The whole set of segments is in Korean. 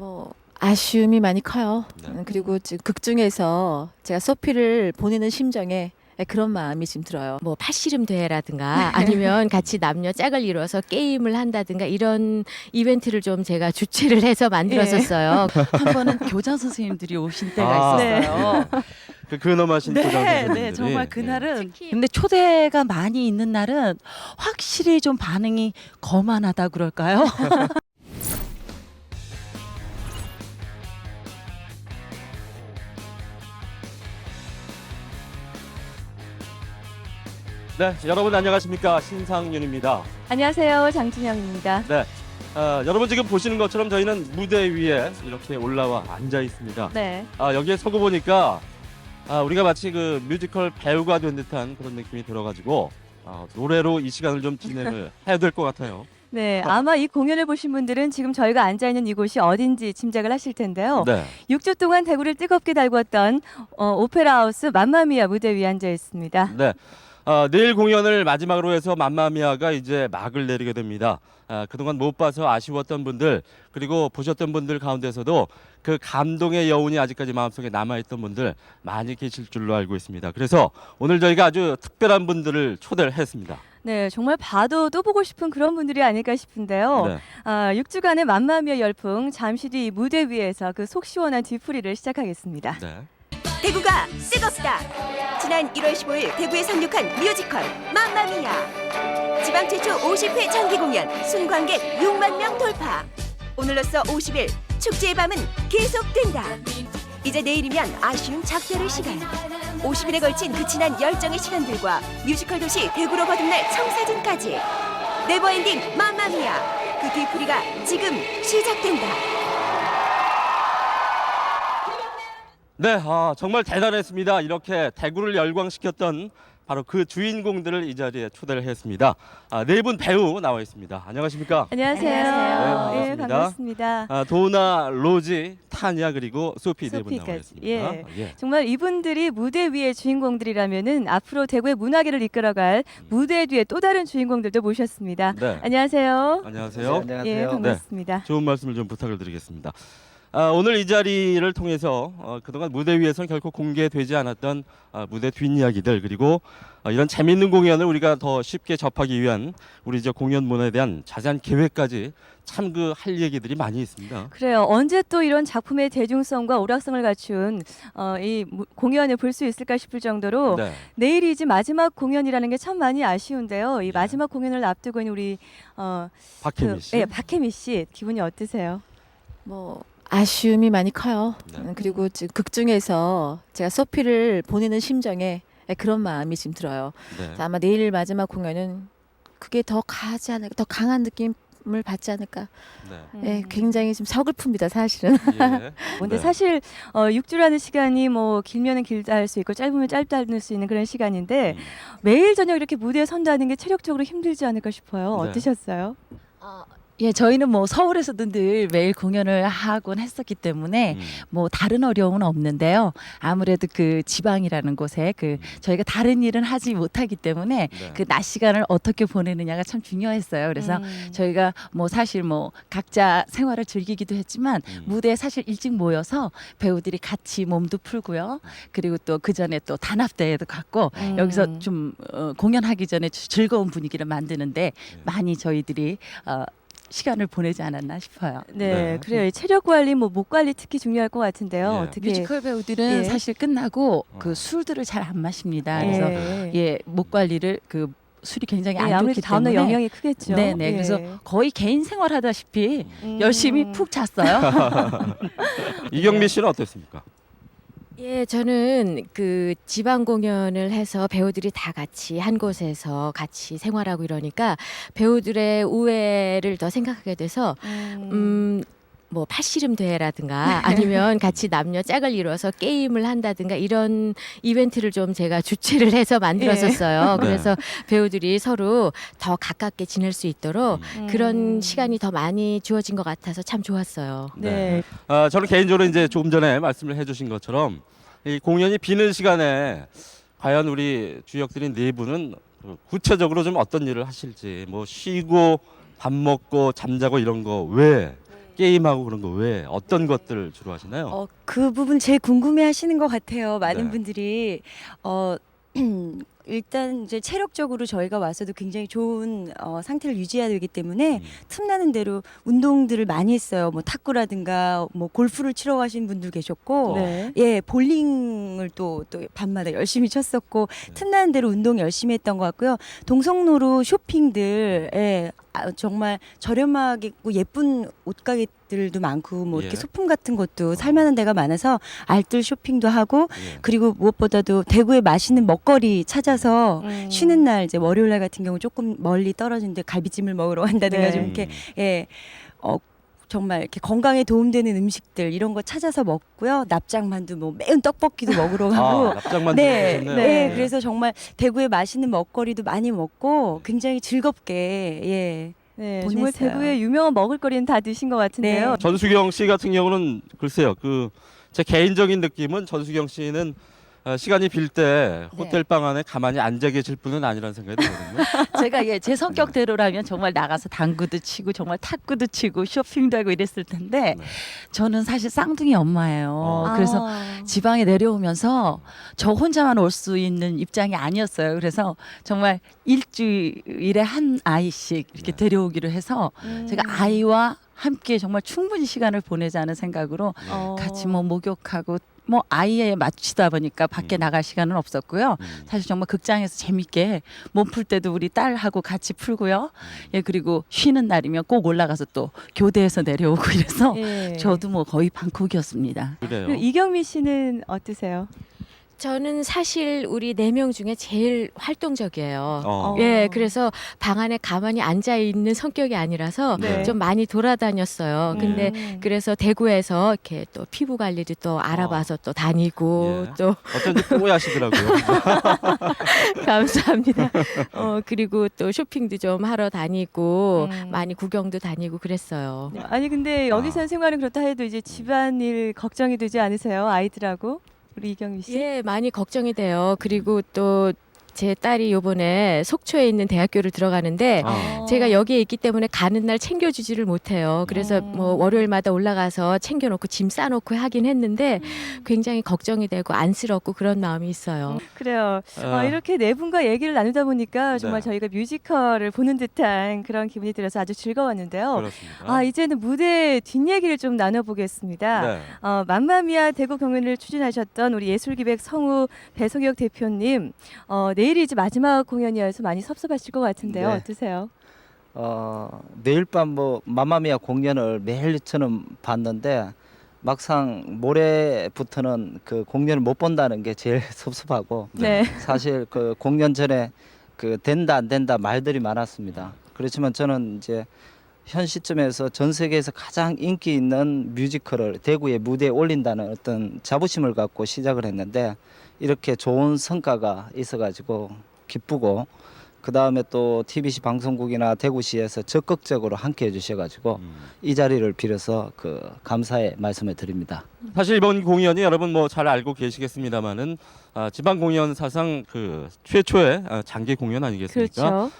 뭐 아쉬움이 많이 커요. 네. 음, 그리고 지금 극 중에서 제가 소피를 보내는 심정에 그런 마음이 지금 들어요. 뭐 팔씨름 대회라든가 아니면 같이 남녀 짝을 이뤄서 게임을 한다든가 이런 이벤트를 좀 제가 주최를 해서 만들었었어요. 한 번은 교장 선생님들이 오신 때가 아. 있었어요. 그 근엄하신 네, 교장 네, 선생님들이 정말 예. 그날은 근데 초대가 많이 있는 날은 확실히 좀 반응이 거만하다 그럴까요? 네, 여러분 안녕하십니까 신상윤입니다. 안녕하세요. 장준영입니다. 아, 여러분 지금 보시는 것처럼 저희는 무대 위에 이렇게 올라와 앉아 있습니다. 네. 아, 여기에 서고 보니까 아, 우리가 마치 그 뮤지컬 배우가 된 듯한 그런 느낌이 들어가지고 아, 노래로 이 시간을 좀 진행을 해야 될 것 같아요. 네. 아마 이 공연을 보신 분들은 지금 저희가 앉아 있는 이곳이 어딘지 짐작을 하실 텐데요. 네. 6주 동안 대구를 뜨겁게 달궜던 어, 오페라 하우스 맘마미아 무대 위에 앉아 있습니다. 네. 아, 내일 공연을 마지막으로 해서 맘마미아가 이제 막을 내리게 됩니다. 아, 그동안 못 봐서 아쉬웠던 분들 그리고 보셨던 분들 가운데서도 그 감동의 여운이 아직까지 마음속에 남아있던 분들 많이 계실 줄로 알고 있습니다. 그래서 오늘 저희가 아주 특별한 분들을 초대를 했습니다. 네, 정말 봐도 또 보고 싶은 그런 분들이 아닐까 싶은데요. 네. 아, 6주간의 맘마미아 열풍 잠시 뒤이 무대 위에서 그 속 시원한 뒤풀이를 시작하겠습니다. 네. 대구가 뜨겁다. 지난 1월 15일 대구에 상륙한 뮤지컬 맘마미아. 지방 최초 50회 장기 공연 순관객 6만 명 돌파. 오늘로써 50일 축제의 밤은 계속된다. 이제 내일이면 아쉬운 작별의 시간. 50일에 걸친 그 지난 열정의 시간들과 뮤지컬 도시 대구로 거듭날 청사진까지. 네버엔딩 맘마미아. 그 뒤풀이가 지금 시작된다. 네, 아, 정말 대단했습니다. 이렇게 대구를 열광시켰던 바로 그 주인공들을 이 자리에 초대를 했습니다. 아, 네 분 배우 나와 있습니다. 안녕하십니까? 안녕하세요. 안녕하세요. 네, 예, 반갑습니다. 반갑습니다. 아, 도나, 로지, 타냐 그리고 소피 네 분 나와 소피까지, 있습니다. 예. 예. 정말 이분들이 무대 위의 주인공들이라면은 앞으로 대구의 문화계를 이끌어갈 무대 뒤에 또 다른 주인공들도 모셨습니다. 네. 안녕하세요. 안녕하세요. 예, 반갑습니다. 좋은 말씀을 좀 부탁을 드리겠습니다. 아, 오늘 이 자리를 통해서 어, 그동안 무대 위에서는 결코 공개되지 않았던 아, 무대 뒷이야기들 그리고 어, 이런 재밌는 공연을 우리가 더 쉽게 접하기 위한 우리 이제 공연 문화에 대한 자세한 계획까지 참 그 할 얘기들이 많이 있습니다. 그래요. 언제 또 이런 작품의 대중성과 오락성을 갖춘 어, 이 무- 공연을 볼 수 있을까 싶을 정도로 네. 내일이 이제 마지막 공연이라는 게 참 많이 아쉬운데요. 이 예. 마지막 공연을 앞두고 있는 우리 어, 박혜미 씨. 예, 박혜미 씨 기분이 어떠세요? 뭐 아쉬움이 많이 커요. 네. 음, 그리고 지금 극 중에서 제가 소피를 보내는 심정에 그런 마음이 지금 들어요. 네. 아마 내일 마지막 공연은 그게 더 가지 않을까, 더 강한 느낌을 받지 않을까. 네. 예, 굉장히 좀 서글픕니다, 사실은. 예. 근데 네. 사실 어, 6주라는 시간이 뭐 길면은 길다 할 수 있고 짧으면 짧다 할 수 있는 그런 시간인데 음. 매일 저녁 이렇게 무대에 선다는 게 체력적으로 힘들지 않을까 싶어요. 네. 어떠셨어요? 예, 저희는 뭐 서울에서도 늘 매일 공연을 하곤 했었기 때문에 음. 뭐 다른 어려움은 없는데요. 아무래도 그 지방이라는 곳에 그 저희가 다른 일은 하지 못하기 때문에 네. 그 낮 시간을 어떻게 보내느냐가 참 중요했어요. 그래서 음. 저희가 뭐 사실 뭐 각자 생활을 즐기기도 했지만 음. 무대에 사실 일찍 모여서 배우들이 같이 몸도 풀고요. 그리고 또 그 전에 또 단합대회도 갔고 음. 여기서 좀 어, 공연하기 전에 주- 즐거운 분위기를 만드는데 많이 저희들이 어, 시간을 보내지 않았나 싶어요. 네, 네. 그래요. 이 체력 관리, 뭐 목 관리 특히 중요할 것 같은데요. 예. 어떻게 뮤지컬 배우들은 예. 사실 끝나고 어. 그 술들을 잘 안 마십니다. 어. 그래서 예. 예, 목 관리를 그 술이 굉장히 예, 안 아무래도 좋기 다음날 때문에 영향이 크겠죠. 네, 네. 예. 그래서 거의 개인 생활 하다시피 음. 열심히 푹 잤어요. 이경미 씨는 어땠습니까? 예, 저는 그 지방 공연을 해서 배우들이 다 같이 한 곳에서 같이 생활하고 이러니까 배우들의 우애를 더 생각하게 돼서 음. 음, 뭐 팔씨름 대회라든가 아니면 같이 남녀 짝을 이뤄서 게임을 한다든가 이런 이벤트를 좀 제가 주최를 해서 만들었었어요. 네. 그래서 배우들이 서로 더 가깝게 지낼 수 있도록 음. 그런 시간이 더 많이 주어진 것 같아서 참 좋았어요. 네. 아, 저는 개인적으로 이제 조금 전에 말씀을 해주신 것처럼 이 공연이 비는 시간에 과연 우리 주역들인 네 분은 구체적으로 좀 어떤 일을 하실지 뭐 쉬고 밥 먹고 잠자고 이런 거 왜 게임하고 그런 거왜 어떤 것들을 주로 하시나요? 어, 그 부분 제일 궁금해 하시는 것 같아요. 많은 네. 분들이. 어, 일단 이제 체력적으로 저희가 와서도 굉장히 좋은 어, 상태를 유지해야 되기 때문에 음. 틈나는 대로 운동들을 많이 했어요. 뭐 탁구라든가 뭐 골프를 치러 가신 분도 계셨고 네. 예, 볼링을 또, 또 밤마다 열심히 쳤었고, 네. 틈나는 대로 운동 열심히 했던 것 같고요. 동성로로 쇼핑들, 예, 아, 정말 저렴하게 있고 예쁜 옷가게들도 많고, 뭐 이렇게 예. 소품 같은 것도 살만한 데가 많아서 알뜰 쇼핑도 하고, 예. 그리고 무엇보다도 대구에 맛있는 먹거리 찾아서 음. 쉬는 날 이제 월요일 날 같은 경우 조금 멀리 떨어진 데 갈비찜을 먹으러 간다든가 네. 좀 이렇게 음. 예, 어, 정말 이렇게 건강에 도움되는 음식들 이런 거 찾아서 먹고요. 납작만두, 뭐 매운 떡볶이도 먹으러 가고. 아, 납작만 네, 드셨네요. 네, 그래서 정말 대구에 맛있는 먹거리도 많이 먹고 굉장히 즐겁게 예. 네, 정말 보냈어요. 대구의 유명한 먹을거리는 다 드신 것 같은데요. 네. 전수경 씨 같은 경우는 글쎄요. 그 제 개인적인 느낌은 전수경 씨는 어, 시간이 빌 때 네. 호텔 방 안에 가만히 앉아 계실 분은 아니라는 생각이 들거든요. 제가 예, 제 성격대로라면 정말 나가서 당구도 치고 정말 탁구도 치고 쇼핑도 하고 이랬을 텐데 네. 저는 사실 쌍둥이 엄마예요. 어. 그래서 아. 지방에 내려오면서 저 혼자만 올 수 있는 입장이 아니었어요. 그래서 정말 일주일에 한 아이씩 이렇게 네. 데려오기로 해서 음. 제가 아이와 함께 정말 충분히 시간을 보내자는 생각으로 어. 같이 뭐 목욕하고 뭐 아이에 맞추다 보니까 밖에 음. 나갈 시간은 없었고요. 음. 사실 정말 극장에서 재밌게 몸 풀 때도 우리 딸하고 같이 풀고요. 예 그리고 쉬는 날이면 꼭 올라가서 또 교대에서 내려오고 이래서 예. 저도 뭐 거의 방콕이었습니다. 그래요. 그리고 이경미 씨는 어떠세요? 저는 사실 우리 네 명 중에 제일 활동적이에요. 어. 예, 그래서 방 안에 가만히 앉아 있는 성격이 아니라서 네. 좀 많이 돌아다녔어요. 근데 음. 그래서 대구에서 이렇게 또 피부 관리도 또 알아봐서 또 다니고 예. 또 어쩐지 뽀얗시더라고요. 감사합니다. 어 그리고 또 쇼핑도 좀 하러 다니고 음. 많이 구경도 다니고 그랬어요. 네, 아니 근데 여기서 아. 생활은 그렇다 해도 이제 집안일 걱정이 되지 않으세요? 아이들하고 우리 이경미 씨. 예, 많이 걱정이 돼요. 그리고 또 제 딸이 요번에 속초에 있는 대학교를 들어가는데 아. 제가 여기에 있기 때문에 가는 날 챙겨주지를 못해요. 그래서 음. 뭐 월요일마다 올라가서 챙겨놓고 짐 싸놓고 하긴 했는데 굉장히 걱정이 되고 안쓰럽고 그런 마음이 있어요. 그래요. 아, 어, 이렇게 네 분과 얘기를 나누다 보니까 정말 네. 저희가 뮤지컬을 보는 듯한 그런 기분이 들어서 아주 즐거웠는데요. 그렇습니다. 아 이제는 무대 뒷얘기를 좀 나눠보겠습니다. 네. 어, 맘마미아 대구 공연을 추진하셨던 우리 예술기획 성우 배성혁 대표님 어, 내일이 이제 마지막 공연이어서 많이 섭섭하실 것 같은데요. 네. 어떠세요? 어, 매일 밤 뭐 마마미아 공연을 매일처럼 봤는데 막상 모레부터는 그 공연을 못 본다는 게 제일 섭섭하고 네. 사실 그 공연 전에 그 된다 안 된다 말들이 많았습니다. 그렇지만 저는 이제 현 시점에서 전 세계에서 가장 인기 있는 뮤지컬을 대구의 무대에 올린다는 어떤 자부심을 갖고 시작을 했는데 이렇게 좋은 성과가 있어가지고 기쁘고 그 다음에 또 TBC 방송국이나 대구시에서 적극적으로 함께 해 주셔가지고 음. 이 자리를 빌어서 그 감사의 말씀을 드립니다. 사실 이번 공연이 여러분 뭐 잘 알고 계시겠습니다만은 아, 지방 공연 사상 그 최초의 아, 장기 공연 아니겠습니까? 그렇죠.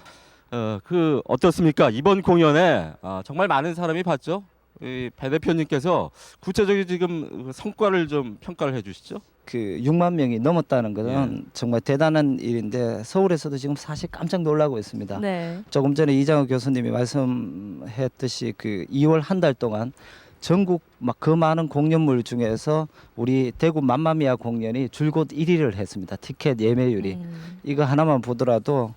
어, 그 어떻습니까? 이번 공연에 아, 정말 많은 사람이 봤죠. 이배 대표님께서 구체적인 지금 그 성과를 좀 평가를 해주시죠. 그 6만 명이 넘었다는 것은 정말 대단한 일인데 서울에서도 지금 사실 깜짝 놀라고 있습니다. 네. 조금 전에 이장우 교수님이 말씀했듯이 그 2월 한 달 동안 전국 막 그 많은 공연물 중에서 우리 대구 맘마미아 공연이 줄곧 1위를 했습니다. 티켓 예매율이 음. 이거 하나만 보더라도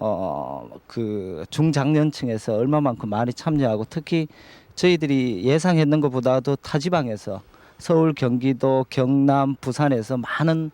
어그 중장년층에서 얼마만큼 많이 참여하고 특히 저희들이 예상했는 것보다도 타 지방에서 서울, 경기도, 경남, 부산에서 많은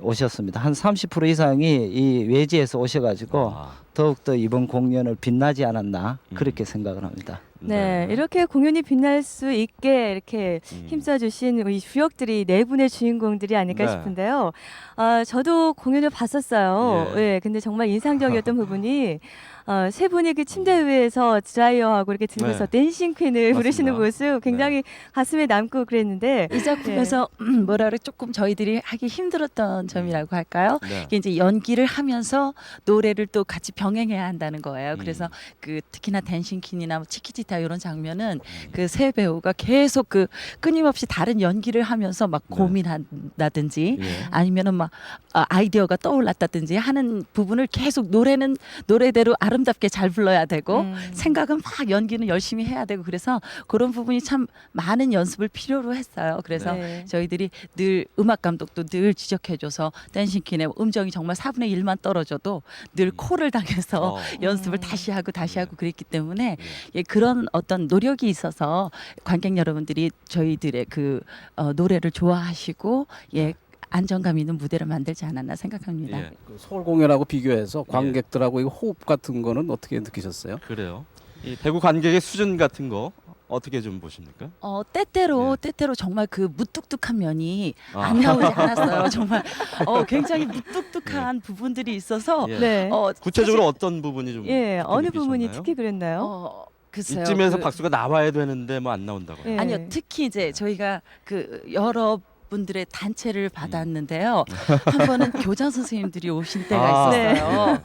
오셨습니다. 한 30% 이상이 이 외지에서 오셔가지고 아, 더욱더 이번 공연을 빛나지 않았나 음. 그렇게 생각을 합니다. 네. 이렇게 공연이 빛날 수 있게 이렇게 음. 힘써주신 우리 주역들이 네 분의 주인공들이 아닐까 네. 싶은데요. 아, 저도 공연을 봤었어요. 예. 예. 근데 정말 인상적이었던 부분이 어, 세 분이 그 침대 위에서 드라이어하고 이렇게 들면서 댄싱 퀸을 부르시는. 모습 굉장히 가슴에 남고 그랬는데 이 작품에서 음, 뭐라 그래 조금 저희들이 하기 힘들었던 점이라고 할까요? 네. 이게 이제 연기를 하면서 노래를 또 같이 병행해야 한다는 거예요. 음. 그래서 그 특히나 댄싱퀸이나 뭐 치키치타 이런 장면은 그 세 배우가 계속 그 끊임없이 다른 연기를 하면서 막 네. 고민한다든지 예. 아니면은 막 아, 아이디어가 떠올랐다든지 하는 부분을 계속 노래는 노래대로 아 름답게 잘 불러야 되고 음. 생각은 막 연기는 열심히 해야 되고 그래서 그런 부분이 참 많은 연습을 필요로 했어요. 그래서 네. 저희들이 늘 음악 감독도 늘 지적해줘서 댄싱퀸의 음정이 정말 4분의 1만 떨어져도 늘 코를 당해서 어. 연습을 다시 하고 다시 하고 그랬기 때문에 예, 그런 어떤 노력이 있어서 관객 여러분들이 저희들의 그 어, 노래를 좋아하시고 예 안정감 있는 무대를 만들지 않았나 생각합니다. 예. 그 서울 공연하고 비교해서 관객들하고 이 호흡 같은 거는 어떻게 느끼셨어요? 그래요. 이 배구 관객의 수준 같은 거 어떻게 좀 보십니까? 어 때때로 예. 때때로 정말 그 무뚝뚝한 면이 아. 안 나오지 않았어요. 정말 어 굉장히 무뚝뚝한 부분들이 있어서 예. 네. 어 구체적으로 어떤 부분이 좀 예, 어느 부분이 느끼셨나요? 특히 그랬나요? 어 글쎄요. 이쯤에서 그- 박수가 나와야 되는데 뭐 안 나온다고. 예. 아니요 특히 이제 저희가 그 여러 분들의 단체를 받았는데요. 한 번은 교장 선생님들이 오신 때가 아. 있었어요.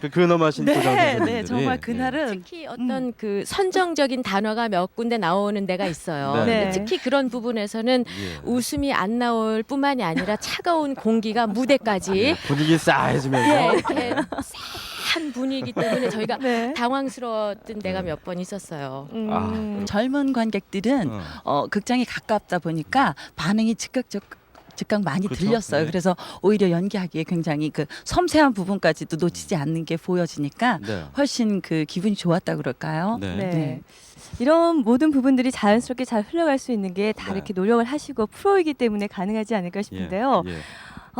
그 근엄하신 네, 교장 선생님들이. 네, 정말 예. 그날은 특히 어떤 그 선정적인 단어가 몇 군데 나오는 데가 있어요. 네. 근데 네. 특히 그런 부분에서는 예. 웃음이 안 나올 뿐만이 아니라 차가운 공기가 무대까지 예, 분위기 싸해지면서 예, 이렇게 싼 분위기 때문에 저희가 네. 당황스러웠던 데가 몇 번 있었어요. 음. 아, 젊은 관객들은 어. 어, 극장이 가깝다 보니까 반응이 즉각적 즉각 많이 그쵸? 들렸어요. 네. 그래서 오히려 연기하기에 굉장히 그 섬세한 부분까지도 놓치지 않는 게 보여지니까 네. 훨씬 그 기분이 좋았다 그럴까요? 네. 네. 네. 이런 모든 부분들이 자연스럽게 잘 흘러갈 수 있는 게 다 네. 이렇게 노력을 하시고 프로이기 때문에 가능하지 않을까 예, 싶은데요. 예.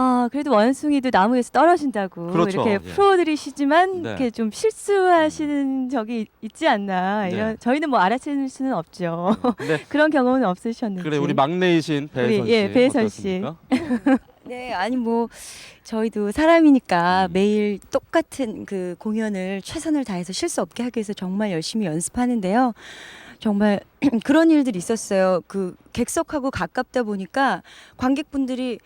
아 그래도 원숭이도 나무에서 떨어진다고 그렇죠. 이렇게 예. 프로들이시지만 네. 이렇게 좀 실수하시는 적이 있지 않나 네. 이런 저희는 뭐 알아챌 수는 없죠. 근데 그런 경험은 없으셨는지. 그래 우리 막내이신 배선 씨. 예, 배선 씨. 어떻습니까? 네, 아니 뭐 저희도 사람이니까 음. 매일 똑같은 그 공연을 최선을 다해서 실수 없게 하기 위해서 정말 열심히 연습하는데요. 정말 그런 일들이 있었어요. 그 객석하고 가깝다 보니까 관객분들이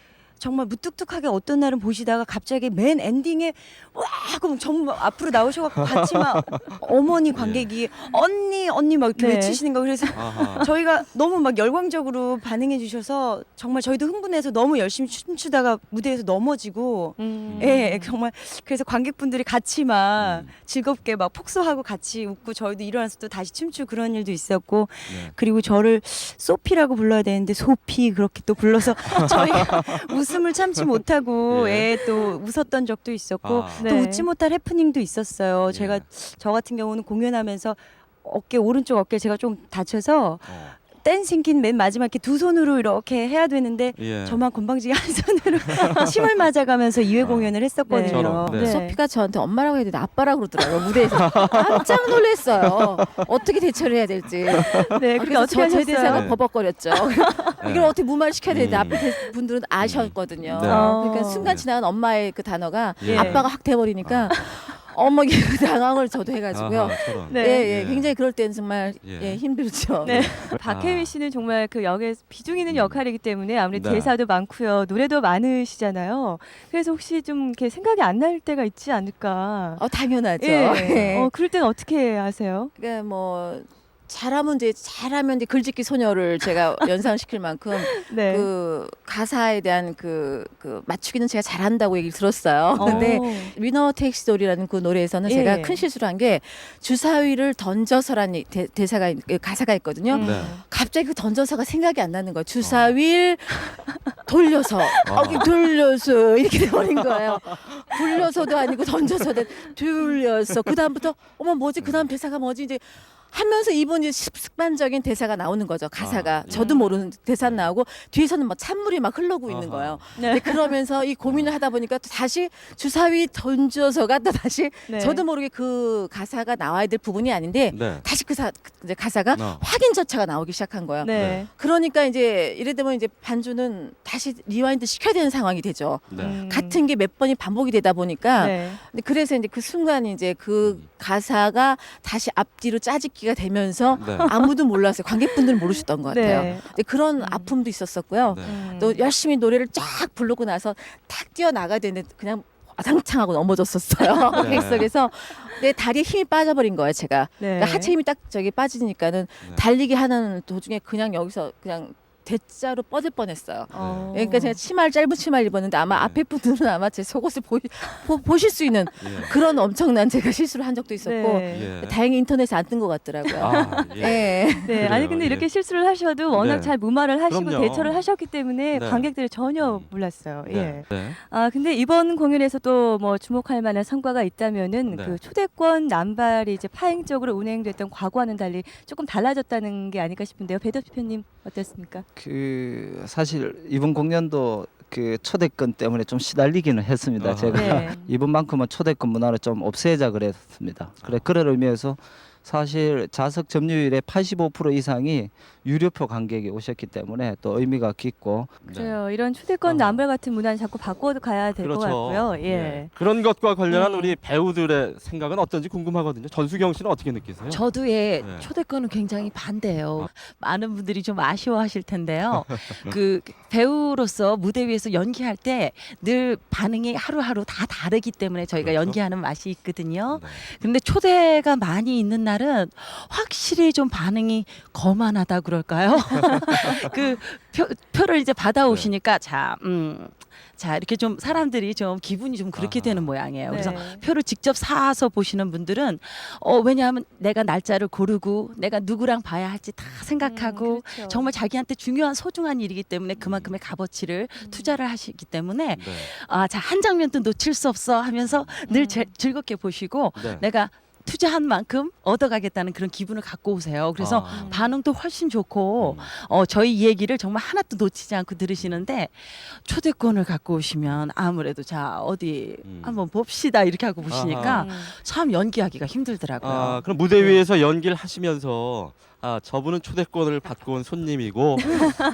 정말 무뚝뚝하게 어떤 날은 보시다가 갑자기 맨 엔딩에 와 하고 전부 막 앞으로 나오셔갖고 같이 막 어머니 관객이 언니 언니 막 이렇게 네. 외치시는 거 그래서 아하. 저희가 너무 막 열광적으로 반응해 주셔서 정말 저희도 흥분해서 너무 열심히 춤추다가 무대에서 넘어지고 음. 예 정말 그래서 관객분들이 같이 막 음. 즐겁게 막 폭소하고 같이 웃고 저희도 일어나서 또 다시 춤추고 그런 일도 있었고 네. 그리고 저를 소피라고 불러야 되는데 소피 그렇게 또 불러서 저희가 웃음을 참지 못하고 예. 예, 또 웃었던 적도 있었고 아. 네. 또 웃지 못할 해프닝도 있었어요. 예. 제가 저 같은 경우는 공연하면서 어깨 오른쪽 어깨 제가 좀 다쳐서 어. 댄싱 킨 맨 마지막 이렇게 두 손으로 이렇게 해야 되는데 예. 저만 건방지게 한 손으로 침을 맞아가면서 2회 아. 공연을 했었거든요. 저런, 네. 소피가 저한테 엄마라고 해야 되나 아빠라고 그러더라고요 무대에서 깜짝 놀랐어요 어떻게 대처를 해야 될지 네, 그게 그래서 어떻게 저제 하셨어요? 대사가 네. 버벅거렸죠 이걸 어떻게 무마시켜야 되는데 음. 앞에 대- 분들은 아셨거든요 네. 그러니까 어. 순간 지나간 엄마의 그 단어가 예. 아빠가 확 돼버리니까 어머 당황을 저도 해가지고요 아하, 저런. 네. 예, 예, 예. 굉장히 그럴 때는 정말 예. 예, 힘들죠. 네. 아. 박혜민 씨는 정말 그 역에 비중 있는 음. 역할이기 때문에 아무래도 네. 대사도 많고요, 노래도 많으시잖아요. 그래서 혹시 좀 이렇게 생각이 안 날 때가 있지 않을까? 어, 당연하죠. 예. 예. 어, 그럴 땐 어떻게 하세요? 그러니까 뭐 잘하면 이제 잘하면 이제 글짓기 소녀를 제가 연상시킬 만큼 네. 그 가사에 대한 그, 그 맞추기는 제가 잘한다고 얘기를 들었어요. 어. 근데 위너 테이크스 돌이라는 그 노래에서는 예. 제가 큰 실수를 한 게 주사위를 던져서라는 이 대, 대사가 있- 그 가사가 있거든요. 음. 네. 갑자기 그 던져서가 생각이 안 나는 거예요. 주사위를 돌려서 어, 이렇게 돌려서 이렇게 돼버린 거예요. 굴려서도 아니고 던져서도 돌려서 그 다음부터 어머 뭐지 그 다음 대사가 뭐지 이제 하면서 이분 이제 습- 습관적인 대사가 나오는 거죠. 가사가 아, 예. 저도 모르는 대사 나오고 뒤에서는 뭐 찬물이 막 흘러고 있는 아하. 거예요. 네. 근데 그러면서 이 고민을 하다 보니까 또 다시 주사위 던져서가 또 다시 네. 저도 모르게 그 가사가 나와야 될 부분이 아닌데 네. 다시 그 사, 그 이제 가사가 어. 확인 절차가 나오기 시작한 거예요. 네. 그러니까 이제 이래 되면 이제 반주는 다시 리와인드 시켜야 되는 상황이 되죠. 네. 음. 같은 게 몇 번이 반복이 되다 보니까 네. 근데 그래서 이제 그 순간 이제 그 음. 가사가 다시 앞뒤로 짜집기 가 되면서 네. 아무도 몰랐어요. 관객분들은 모르셨던 것 같아요. 네. 근데 그런 음. 아픔도 있었었고요. 네. 음. 또 열심히 노래를 쫙 부르고 나서 탁 뛰어 나가야 되는데 그냥 와장창하고 넘어졌었어요. 네. 객석에서 내 다리에 힘이 빠져버린 거예요. 제가 네. 그러니까 하체 힘이 딱 저기 빠지니까는 네. 달리기 하는 도중에 그냥 여기서 그냥 대자로 뻗을 뻔했어요. 어. 그러니까 제가 치마를 짧은 치마를 입었는데 아마 네. 앞에 분들은 아마 제 속옷을 보, 보, 실수 있는 예. 그런 엄청난 제가 실수를 한 적도 있었고 네. 예. 다행히 인터넷에 안 뜬 것 같더라고요. 아, 예. 예. 네, 그래요, 아니 근데 예. 이렇게 실수를 하셔도 워낙 네. 잘 무마를 하시고 그럼요. 대처를 하셨기 때문에 네. 관객들이 전혀 음. 몰랐어요. 예. 네. 네. 아 근데 이번 공연에서도 뭐 주목할 만한 성과가 있다면은 네. 그 초대권 남발이 이제 파행적으로 운행됐던 과거와는 달리 조금 달라졌다는 게 아닐까 싶은데요. 배 대표님 어땠습니까? 그 사실 이번 공연도 그 초대권 때문에 좀 시달리기는 했습니다. 아하. 제가 네. 이번만큼은 초대권 문화를 좀 없애자 그랬습니다. 그래 그런 의미에서 사실 좌석 점유율의 85% 이상이 유료표 관객이 오셨기 때문에 또 의미가 깊고 네. 그래요. 이런 초대권 어. 남발 같은 문화는 자꾸 바꿔 가야 될것 같고요. 예. 그런 것과 관련한 음. 우리 배우들의 생각은 어떤지 궁금하거든요. 전수경 씨는 어떻게 느끼세요? 저도 예 네. 초대권은 굉장히 반대예요. 아. 많은 분들이 좀 아쉬워하실 텐데요. 그 배우로서 무대 위에서 연기할 때 늘 반응이 하루하루 다 다르기 때문에 저희가 그렇죠. 연기하는 맛이 있거든요. 네. 근데 초대가 많이 있는 날은 확실히 좀 반응이 거만하다 그럴까요? 그 표, 표를 이제 받아오시니까 자, 음, 자 이렇게 좀 사람들이 좀 기분이 좀 그렇게 아하. 되는 모양이에요. 그래서 네. 표를 직접 사서 보시는 분들은 어 왜냐하면 내가 날짜를 고르고 내가 누구랑 봐야 할지 다 생각하고 음, 그렇죠. 정말 자기한테 중요한 소중한 일이기 때문에 그만큼의 값어치를 음. 투자를 하시기 때문에 네. 아자 한 장면도 놓칠 수 없어 하면서 늘 제- 즐겁게 보시고 네. 내가 투자한 만큼 얻어가겠다는 그런 기분을 갖고 오세요. 그래서 아. 반응도 훨씬 좋고 음. 어, 저희 얘기를 정말 하나도 놓치지 않고 들으시는데 초대권을 갖고 오시면 아무래도 자 어디 음. 한번 봅시다 이렇게 하고 보시니까 음. 참 연기하기가 힘들더라고요. 아, 그럼 무대 위에서 연기를 하시면서 아, 저분은 초대권을 받고 온 손님이고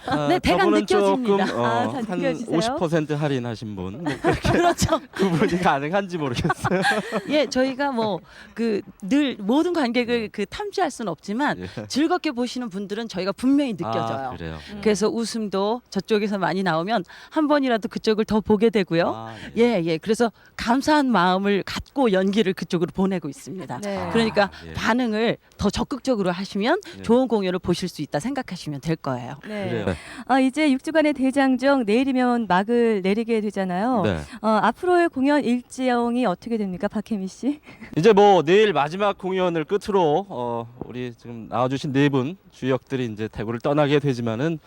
아, 네, 대강 저분은 느껴집니다. 조금 어, 아, 다한 느껴지세요? 50% 할인하신 분 뭐 그렇죠. 구분이 가능한지 모르겠어요. 예, 저희가 뭐 그 늘 모든 관객을 그 탐지할 수는 없지만 예. 즐겁게 보시는 분들은 저희가 분명히 느껴져요. 아, 그래요. 음. 그래서 웃음도 저쪽에서 많이 나오면 한 번이라도 그쪽을 더 보게 되고요. 아, 예, 예. 그래서 감사한 마음을 갖고 연기를 그쪽으로 보내고 있습니다. 네. 그러니까 예. 반응을 더 적극적으로 하시면 예. 좋은 공연을 보실 수 있다 생각하시면 될 거예요. 네. 그래요. 아 이제 6주간의 대장정 내일이면 막을 내리게 되잖아요. 네. 어, 앞으로의 공연 일정이 어떻게 됩니까, 박혜미 씨? 이제 뭐 내일 마지막 공연을 끝으로 어, 우리 지금 나와주신 네 분 주역들이 이제 대구를 떠나게 되지만은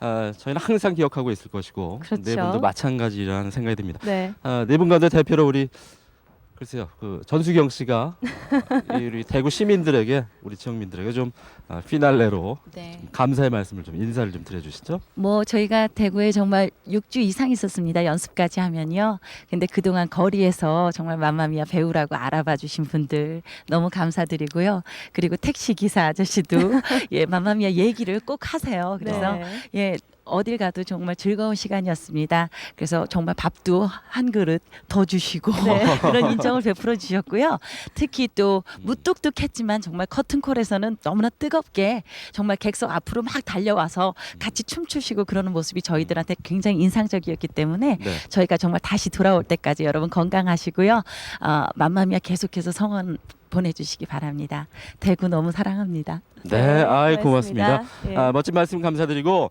아, 저희는 항상 기억하고 있을 것이고 그렇죠. 네 분도 마찬가지라는 생각이 듭니다. 네. 아, 네분 가운데 대표로 우리 글쎄요 그 전수경 씨가 이 우리 대구 시민들에게 우리 지역민들에게 좀 아, 피날레로 네. 감사의 말씀을 좀 인사를 좀 드려주시죠. 뭐 저희가 대구에 정말 6주 이상 있었습니다. 연습까지 하면요. 근데 그동안 거리에서 정말 맘마미아 배우라고 알아봐 주신 분들 너무 감사드리고요. 그리고 택시 기사 아저씨도 예, 맘마미아 얘기를 꼭 하세요. 그래서 네. 예, 어딜 가도 정말 즐거운 시간이었습니다. 그래서 정말 밥도 한 그릇 더 주시고 네. 그런 인정을 베풀어 주셨고요. 특히 또 무뚝뚝했지만 정말 커튼콜에서는 너무나 뜨겁게 정말 객석 앞으로 막 달려와서 같이 춤추시고 그러는 모습이 저희들한테 굉장히 인상적이었기 때문에 네. 저희가 정말 다시 돌아올 때까지 여러분 건강하시고요. 어, 맘마미아 계속해서 성원 보내주시기 바랍니다. 대구 너무 사랑합니다. 네, 아이 고맙습니다. 예. 아, 멋진 말씀 감사드리고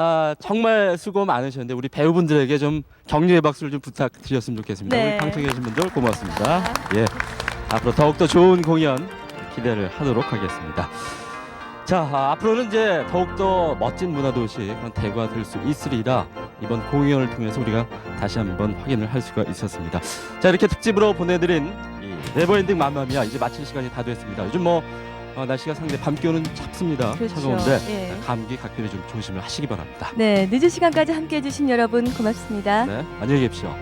아, 정말 수고 많으셨는데 우리 배우분들에게 좀 격려의 박수를 좀 부탁드렸으면 좋겠습니다. 네. 우리 방청해 주신 분들 고맙습니다. 예, 앞으로 더욱더 좋은 공연 기대를 하도록 하겠습니다. 자, 아, 앞으로는 이제 더욱더 멋진 문화도시 그런 대구가 될 수 있으리라 이번 공연을 통해서 우리가 다시 한번 확인을 할 수가 있었습니다. 자, 이렇게 특집으로 보내드린 이 네버엔딩 맘마미아 이제 마칠 시간이 다 됐습니다. 요즘 뭐 어, 날씨가 상당히 밤 기온은 작습니다. 그렇죠. 차가운데 예. 감기 각별히 좀 조심을 하시기 바랍니다. 네, 늦은 시간까지 함께해 주신 여러분 고맙습니다. 네, 안녕히 계십시오.